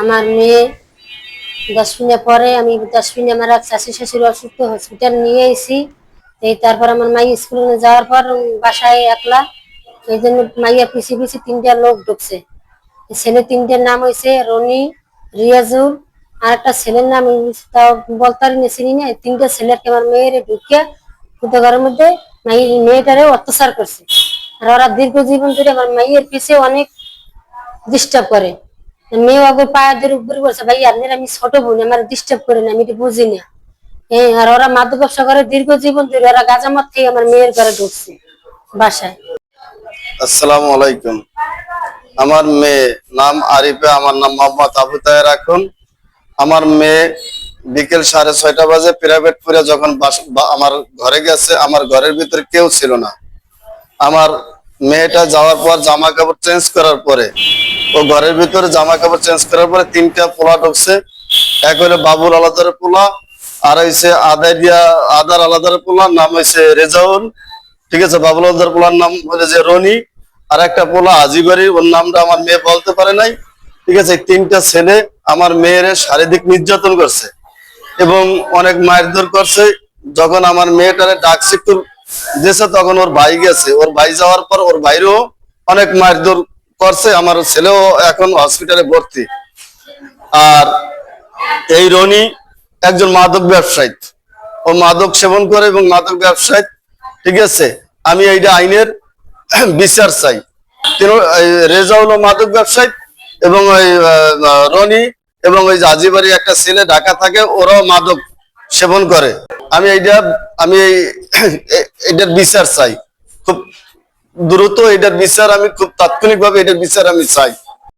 আমার মেয়ে দশ মিনিট পরে, আমি দশ মিনিট আমার এক শাশি শ্বশুর অসুস্থ হসপিটাল নিয়ে এসি এই তারপর আমার মাই স্কুলে যাওয়ার পর বাসায় একলা, এই জন্য মাইয়া পিছিয়ে পিছিয়ে তিনটা লোক ঢুকছে। ছেলে তিনটের নাম হয়েছে রনি, রিয়াজুল, আর একটা ছেলের নাম তাও বলতে পারি না, চিনি না তিনটা ছেলেকে আমার মেয়ের ঢুকে ফুটো ঘরের মধ্যে মাই মেয়েটারে অত্যাচার করছে। আর ওরা দীর্ঘ জীবন ধরে আমার মাইয়ের পিছিয়ে অনেক ডিস্টার্ব করে। মেয়ে আগে পায়ের উপরে বলছে ভাই আপনার আমি ছোট বোন, আমার ডিস্টার্ব করে না, আমি এটা বুঝি না হ্যাঁ আর ওরা মাদক ব্যবসা করে দীর্ঘ জীবন ধরে, ওরা গাজামাত থেকে আমার মেয়ের ঘরে ঢুকছে বাসায়। আসসালামু আলাইকুম। আমার মেয়ে নাম আরিফে, আমার নাম মোহাম্মদ আবু তাহের রাখুন আমার মেয়ে বিকেল সাড়ে ছয়টা বাজে প্রাইভেট পড়ে যখন আমার ঘরে গেছে, আমার ঘরের ভিতরে কেউ ছিল না। আমার মেয়েটা যাওয়ার পর জামা কাপড় চেঞ্জ করার পরে, ও ঘরের ভিতরে জামা কাপড় চেঞ্জ করার পরে তিনটা পোলা ঢুকছে। এক হলো বাবুল আলাদার পোলা, আর হইছে আদারিয়া, আদার আলাদার পোলা, নাম হইছে রেজাউল। ঠিক আছে, বাবুল আলাদার পোলার নাম যে রনি। আর একটা পোলা আজিবাড়ি ওর নামটা আমার মেয়ে বলতে পারে নাই। ঠিক আছে তিনটা ছেলে আমার মেয়ের শারীরিক নির্যাতন করছে। এবং অনেক মারধর করছে। যখন আমার মেয়েটারে ডাকছে দিয়েছে তখন ওর ভাই গেছে। ওর ভাই যাওয়ার পর ওর ভাইরও অনেক মারধর করছে। আমার ছেলেও এখন হসপিটালে ভর্তি। আর এই রনি একজন মাদক ব্যবসায়ী। ও মাদক সেবন করে এবং মাদক ব্যবসায়ী। ঠিক আছে? আমি এইটা আইনের বিচার চাই। রেজাউল মাদক ব্যবসায়ী এবং ওই রনি এবং ওই জাজিবাড়ি একটা ছেলে ঢাকা থাকে, ওরাও মাদক সেবন করে। আমি এইটা, আমি এই এটার বিচার চাই। খুব দ্রুত এটার বিচার আমি খুব তাৎক্ষণিকভাবে এটার বিচার আমি চাই।